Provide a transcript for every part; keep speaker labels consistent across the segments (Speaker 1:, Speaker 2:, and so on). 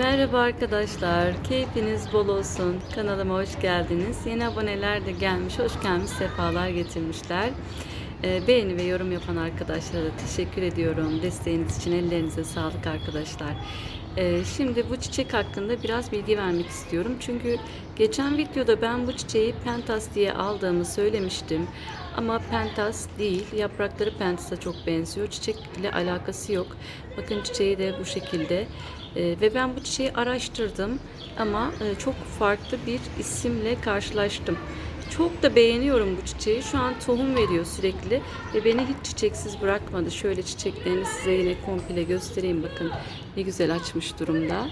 Speaker 1: Merhaba arkadaşlar, keyfiniz bol olsun. Kanalıma hoş geldiniz. Yeni aboneler de gelmiş, hoş gelmiş, sefalar getirmişler. Ee, beğeni ve yorum yapan arkadaşlara da teşekkür ediyorum. Desteğiniz için ellerinize sağlık arkadaşlar. Ee, şimdi bu çiçek hakkında biraz bilgi vermek istiyorum. Çünkü geçen videoda ben bu çiçeği pentas diye aldığımı söylemiştim. Ama pentas değil, yaprakları pentasa çok benziyor. Çiçekle alakası yok. Bakın çiçeği de bu şekilde. Ee, ve ben bu çiçeği araştırdım ama e, çok farklı bir isimle karşılaştım. Çok da beğeniyorum bu çiçeği. Şu an tohum veriyor sürekli ve beni hiç çiçeksiz bırakmadı. Şöyle çiçeklerini size yine komple göstereyim bakın. Ne güzel açmış durumda.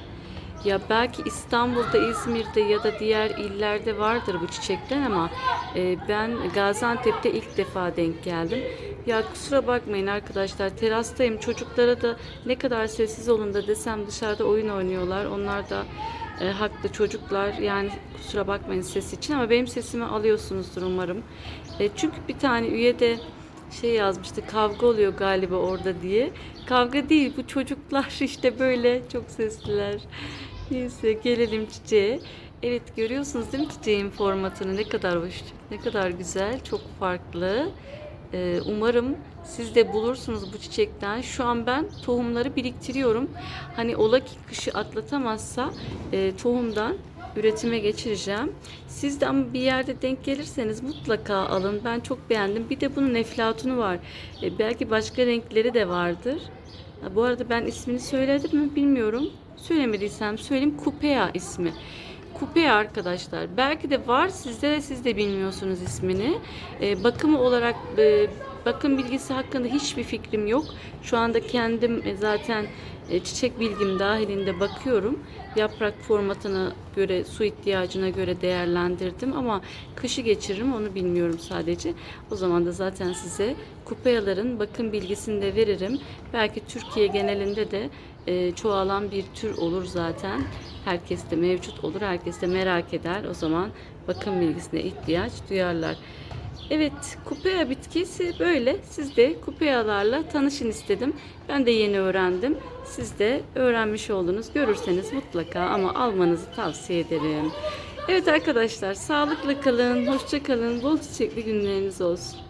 Speaker 1: Ya belki İstanbul'da, İzmir'de ya da diğer illerde vardır bu çiçekler ama e, ben Gaziantep'te ilk defa denk geldim. Ya kusura bakmayın arkadaşlar terastayım çocuklara da ne kadar sessiz olun da desem dışarıda oyun oynuyorlar. Onlar da e, haklı çocuklar yani kusura bakmayın ses için ama benim sesimi alıyorsunuzdur umarım. E, çünkü bir tane üye de şey yazmıştı kavga oluyor galiba orada diye. Kavga değil bu çocuklar işte böyle çok sesliler. Neyse gelelim çiçeğe. Evet görüyorsunuz değil mi çiçeğin formatını ne kadar hoş, ne kadar güzel, çok farklı. Ee, umarım siz de bulursunuz bu çiçekten. Şu an ben tohumları biriktiriyorum. Hani ola ki kışı atlatamazsa e, tohumdan üretime geçireceğim. Siz de ama bir yerde denk gelirseniz mutlaka alın. Ben çok beğendim. Bir de bunun eflatunu var. E, belki başka renkleri de vardır. Bu arada ben ismini söyledim mi bilmiyorum. Söylemediysem söyleyeyim. Kupea ismi. Kupea arkadaşlar. Belki de var sizde de siz de bilmiyorsunuz ismini. E, bakımı olarak e, bakım bilgisi hakkında hiçbir fikrim yok. Şu anda kendim e, zaten e, çiçek bilgim dahilinde bakıyorum. Yaprak formatına göre, su ihtiyacına göre değerlendirdim ama kışı geçiririm onu bilmiyorum sadece. O zaman da zaten size kupeyaların bakım bilgisini de veririm. Belki Türkiye genelinde de e, çoğalan bir tür olur zaten. Herkes de mevcut olur, herkes de merak eder. O zaman bakım bilgisine ihtiyaç duyarlar. Evet, kupea bitkisi böyle. Siz de kupealarla tanışın istedim. Ben de yeni öğrendim. Siz de öğrenmiş oldunuz. Görürseniz mutlaka ama almanızı tavsiye ederim. Evet arkadaşlar, sağlıklı kalın, hoşça kalın, bol çiçekli günleriniz olsun.